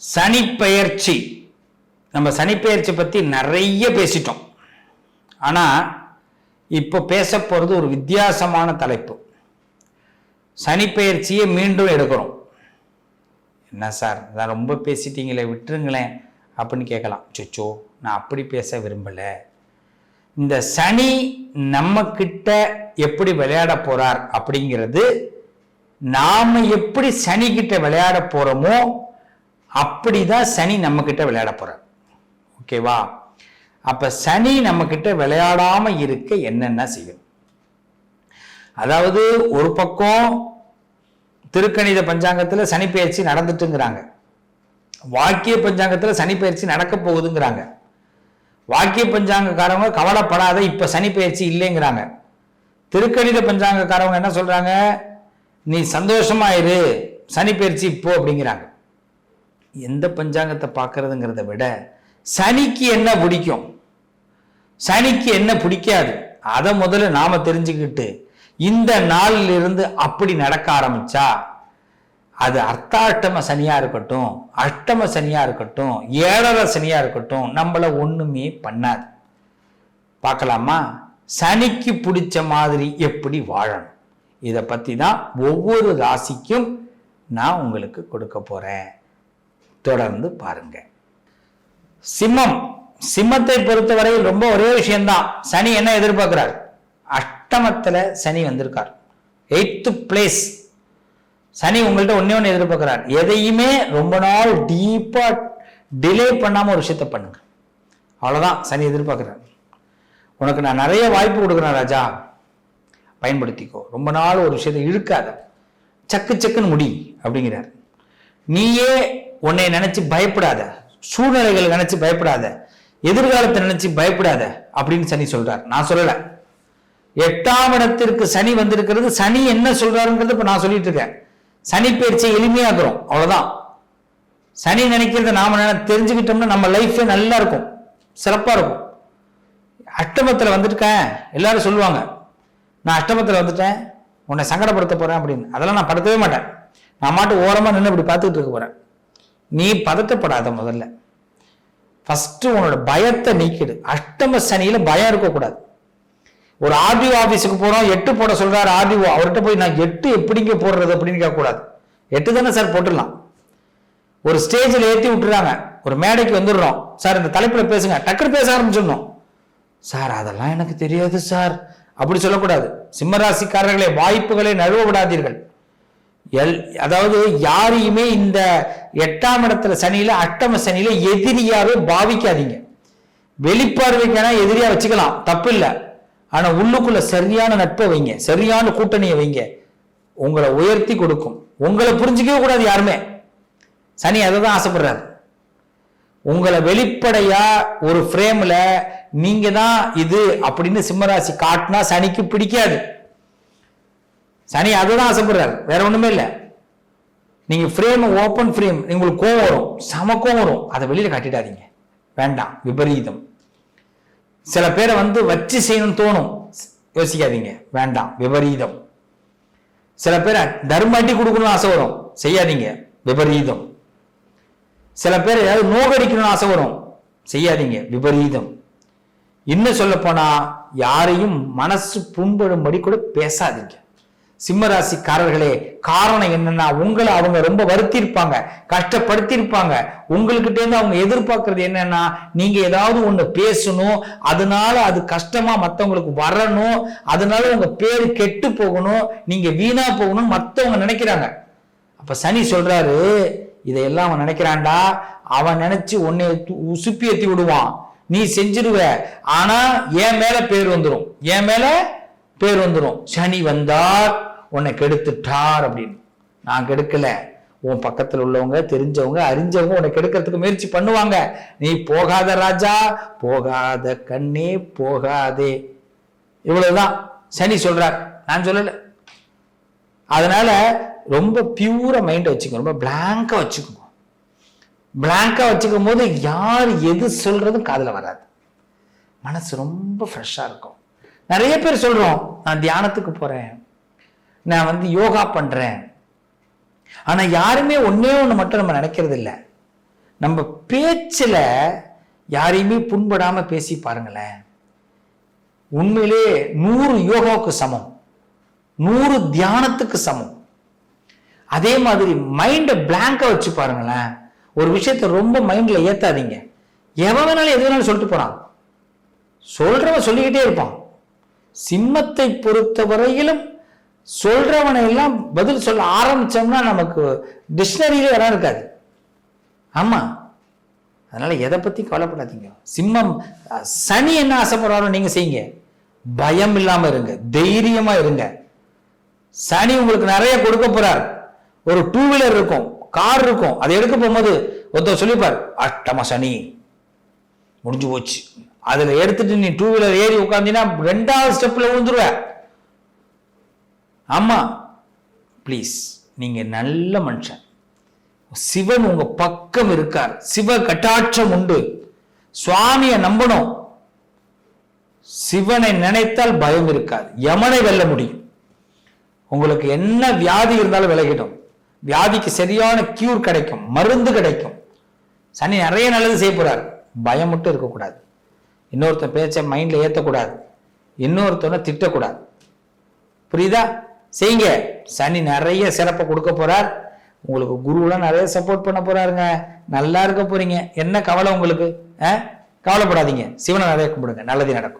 சனிப்பெயர்ச்சி. நம்ம சனிப்பெயர்ச்சி பற்றி நிறைய பேசிட்டோம். ஆனால் இப்போ பேச போகிறது ஒரு வித்தியாசமான தலைப்பு. சனிப்பெயர்ச்சியை மீண்டும் எடுக்கிறோம். என்ன சார் நான் ரொம்ப பேசிட்டீங்களே விட்டுருங்களேன் அப்படின்னு கேட்கலாம். சொச்சோ நான் அப்படி பேச விரும்பலை. இந்த சனி நம்ம கிட்ட எப்படி விளையாட போறார் அப்படிங்கிறது நாம் எப்படி சனி கிட்ட விளையாட போகிறோமோ அப்படிதான் சனி நம்ம கிட்ட விளையாட போறார் ஓகேவா அப்ப சனி நம்ம கிட்ட விளையாடாம இருக்க என்னென்ன செய்யணும் அதாவது ஒரு பக்கம் திருக்கணித பஞ்சாங்கத்தில் சனி பயிற்சி நடந்துட்டுங்கிறாங்க. வாக்கிய பஞ்சாங்கத்தில் சனி பயிற்சி நடக்க போகுதுங்கிறாங்க. வாக்கிய பஞ்சாங்கக்காரவங்க கவலைப்படாத இப்ப சனி பயிற்சி இல்லைங்கிறாங்க. திருக்கணித பஞ்சாங்கக்காரவங்க என்ன சொல்றாங்க? நீ சந்தோஷமா இரு சனி பயிற்சி இப்போ அப்படிங்கிறாங்க. எந்த பஞ்சாங்கத்தை பார்க்கறதுங்கிறத விட சனிக்கு என்ன பிடிக்கும்? சனிக்கு என்ன பிடிக்காது? அதை முதல்ல நாம தெரிஞ்சுக்கிட்டு இந்த நாளில் இருந்து அப்படி நடக்க ஆரம்பிச்சா அது அர்த்தாஷ்டம சனியா இருக்கட்டும் அஷ்டம சனியா இருக்கட்டும் ஏழரை சனியா இருக்கட்டும் நம்மள ஒண்ணுமே பண்ணாது. பார்க்கலாமா? சனிக்கு பிடிச்ச மாதிரி எப்படி வாழணும்? இதை பத்தி தான் ஒவ்வொரு ராசிக்கும் நான் உங்களுக்கு கொடுக்க போறேன். தொடர்ந்து பாருங்க. சிம்மம் சிம்மத்தை பொறுத்தவரையில் ரொம்ப ஒரே விஷயம்தான். சனி என்ன எதிர்பார்க்கிறார்? அஷ்டமத்தில் சனி வந்திருக்கார். எயித்து பிளேஸ் சனி உங்கள்கிட்ட ஒன்றே ஒன்று எதிர்பார்க்கிறார். எதையுமே ரொம்ப நாள் டீப்பாக டிலே பண்ணாமல் ஒரு விஷயத்த பண்ணுங்க. அவ்வளோதான் சனி எதிர்பார்க்குறார். உனக்கு நான் நிறைய வாய்ப்பு கொடுக்குறேன் ராஜா. பயன்படுத்திக்கோ. ரொம்ப நாள் ஒரு விஷயத்தை இழுக்காத. சக்கு சக்குன்னு முடி அப்படிங்கிறார். நீயே உன்னை நினைச்சு பயப்படாத. சூழ்நிலைகள் நினைச்சு பயப்படாத. எதிர்காலத்தை நினைச்சு பயப்படாத அப்படின்னு சனி சொல்றார். நான் சொல்லல. எட்டாம் இடத்திற்கு சனி வந்திருக்கிறது. சனி என்ன சொல்றாருங்கிறது இப்ப நான் சொல்லிட்டு இருக்கேன். சனி பயிற்சியை எளிமையாக்குறோம். அவ்வளவுதான். சனி நினைக்கிறத நாம தெரிஞ்சுக்கிட்டோம்னா நம்ம லைஃபே நல்லா இருக்கும். சிறப்பா இருக்கும். அஷ்டமத்துல வந்துட்டேன் எல்லாரும் சொல்லுவாங்க. நான் அஷ்டமத்துல வந்துட்டேன். உன்னை சங்கடப்படுத்த போறேன் அப்படின்னு. அதெல்லாம் நான் படுத்தவே மாட்டேன். நான் மாட்டு ஓரமா நின்று இப்படி பார்த்துக்கிட்டு இருக்க போறேன். நீ பதட்டப்படாத முதல்ல. ஃபஸ்ட்டு உன்னோட பயத்தை நீக்கிடு. அஷ்டம சனியில் பயம் இருக்கக்கூடாது. ஒரு ஆர்டிஓ ஆஃபீஸுக்கு போகிறோம் எட்டு போட சொல்கிறார் ஆர்டிஓ அவர்கிட்ட போய் நான் எட்டு எப்படிங்க போடுறது அப்படின்னு கேட்கக்கூடாது. எட்டு தானே சார் போட்டுடலாம். ஒரு ஸ்டேஜில் ஏற்றி விட்டுறாங்க. ஒரு மேடைக்கு வந்துடுறோம். சார் இந்த தலைப்பில் பேசுங்க. டக்குனு பேச ஆரம்பிச்சிடணும். சார் அதெல்லாம் எனக்கு தெரியாது சார். அப்படி சொல்லக்கூடாது. சிம்மராசிக்காரர்களே வாய்ப்புகளை நழுவ விடாதீர்கள். எல் அதாவது யாரையுமே இந்த எட்டாம் இடத்துல சனியில அட்டம சனியில எதிரியாவே பாவிக்காதீங்க. வெளிப்பார்வைக்கான எதிரியா வச்சுக்கலாம் தப்பு இல்லை ஆனா உள்ளுக்குள்ள சரியான நட்பை வைங்க சரியான கூட்டணியை வைங்க. உங்களை உயர்த்தி கொடுக்கும். உங்களை புரிஞ்சிக்கவே கூடாது யாருமே. சனி அதை தான் ஆசைப்படுறாரு. உங்களை வெளிப்படையா ஒரு ஃப்ரேம்ல நீங்க தான் இது அப்படின்னு சிம்மராசி காட்டினா சனிக்கு பிடிக்காது. சனி அதுதான் ஆசைப்படுறாரு வேற ஒண்ணுமே இல்லை. நீங்க ஃப்ரேம் ஓப்பன் ஃப்ரேம் உங்களுக்கு கோவம் வரும். சம கோவம் வரும். அதை வெளியில காட்டிடாதீங்க. வேண்டாம். விபரீதம். சில பேரை வந்து வச்சு செய்யணும்னு தோணும். யோசிக்காதீங்க. வேண்டாம். விபரீதம். சில பேரை தர்மாட்டி கொடுக்கணும்னு ஆசை வரும். செய்யாதீங்க. விபரீதம். சில பேர் ஏதாவது நோகடிக்கணும்னு ஆசை வரும். செய்யாதீங்க. விபரீதம். இன்னும் சொல்ல போனா யாரையும் மனசு புண்படும்படி கூட பேசாதீங்க. சிம்மராசிக்காரர்களே காரணம் என்னன்னா உங்களை அவங்க ரொம்ப வருத்திருப்பாங்க கஷ்டப்படுத்தியிருப்பாங்க. உங்கள்கிட்ட இருந்து அவங்க எதிர்பார்க்கறது என்னன்னா நீங்க ஏதாவது ஒண்ணு பேசணும் அதனால அது கஷ்டமா மற்றவங்களுக்கு வரணும் அதனால உங்க பேர் கெட்டு போகணும் நீங்க வீணா போகணும் மற்றவங்க நினைக்கிறாங்க. அப்ப சனி சொல்றாரு இதையெல்லாம் அவன் நினைக்கிறான்டா அவன் நினைச்சு உன்னை உசுப்பி ஏத்தி விடுவான். நீ செஞ்சிருவ ஆனா என் மேல பேர் வந்துடும் என் மேல பேர் வந்துடும் சனி வந்தார் உன்னை கெடுத்துட்டார் அப்படின்னு. நான் கெடுக்கல. உன் பக்கத்தில் உள்ளவங்க தெரிஞ்சவங்க அறிஞ்சவங்க உன்னை கெடுக்கிறதுக்கு முயற்சி பண்ணுவாங்க. நீ போகாத ராஜா போகாத கண்ணே போகாதே. இவ்வளவுதான். சனி சொல்றார். நான் சொல்லலை. அதனால ரொம்ப பியூரா மைண்டை வச்சுக்கோங்க ரொம்ப பிளாங்கா வச்சுக்கோங்க. பிளாங்கா வச்சுக்கும் போது யார் எது சொல்றதும் காதில் வராது. மனசு ரொம்ப ஃப்ரெஷ்ஷாக இருக்கும். நிறைய பேர் சொல்றோம் நான் தியானத்துக்கு போறேன். நான் வந்து யோகா பண்ணுறேன் ஆனால் யாருமே ஒன்றே ஒன்று மட்டும் நம்ம நினைக்கிறது இல்லை. நம்ம பேச்சில் யாரையுமே புண்படாமல் பேசி பாருங்களேன். உண்மையிலே நூறு யோகாவுக்கு சமம். நூறு தியானத்துக்கு சமம். அதே மாதிரி மைண்டை பிளாங்காக வச்சு பாருங்களேன். ஒரு விஷயத்த ரொம்ப மைண்டில் ஏற்றாதீங்க எவன் வேணாலும் எது வேணாலும் சொல்லிட்டு போகிறான் சொல்கிறவன் சொல்லிக்கிட்டே இருப்பான். சிம்மத்தை பொறுத்த வரையிலும் சொல்றவனை எல்லாம் பதில் சொல்ல ஆரம்பிச்சோம்னா நமக்கு டிக்ஷனரியில இடம் இருக்காது. ஆமா. அதனால எதை பத்தி கவலைப்படாதீங்க. சிம்மம் சனி என்ன ஆசைப்படுறாரோ நீங்க செய்யுங்க. பயம் இல்லாம இருங்க. தைரியமா இருங்க. சனி உங்களுக்கு நிறைய கொடுக்க போறார். ஒரு டூ வீலர் இருக்கும் கார் இருக்கும். அதை எடுக்க போகும்போது ஒருத்தர் சொல்லிப்பார் அஷ்டம சனி முடிஞ்சு போச்சு. அதில் எடுத்துட்டு நீ டூ வீலர் ஏறி உட்காந்தீங்கன்னா ரெண்டாவது ஸ்டெப்பில் விழுந்துருவேன் ஆமாம் ப்ளீஸ் நீங்கள் நல்ல மனுஷன். சிவன் உங்க பக்கம் இருக்கார். சிவ கட்டாட்சம் உண்டு. சுவாமியை நம்பணும். சிவனை நினைத்தால் பயம் இருக்காது. யமனை வெல்ல முடியும். உங்களுக்கு என்ன வியாதி இருந்தாலும் விலகிடும். வியாதிக்கு சரியான கியூர் கிடைக்கும். மருந்து கிடைக்கும். சனி நிறைய நல்லது செய்ய போறார். பயம் மட்டும் இருக்கக்கூடாது. இன்னொருத்தன் பேச்சை மைண்டில் ஏற்றக்கூடாது இன்னொருத்தனை திட்டக்கூடாது. புரியுதா? செய்யுங்க. சனி நிறைய சிறப்பை கொடுக்க போறார். உங்களுக்கு குருவெலாம் நிறைய சப்போர்ட் பண்ண போறாருங்க. நல்லா இருக்க போறீங்க. என்ன கவலை உங்களுக்கு? ஆ? கவலைப்படாதீங்க. சிவனை நிறைய கும்பிடுங்க. நல்லதே நடக்கும்.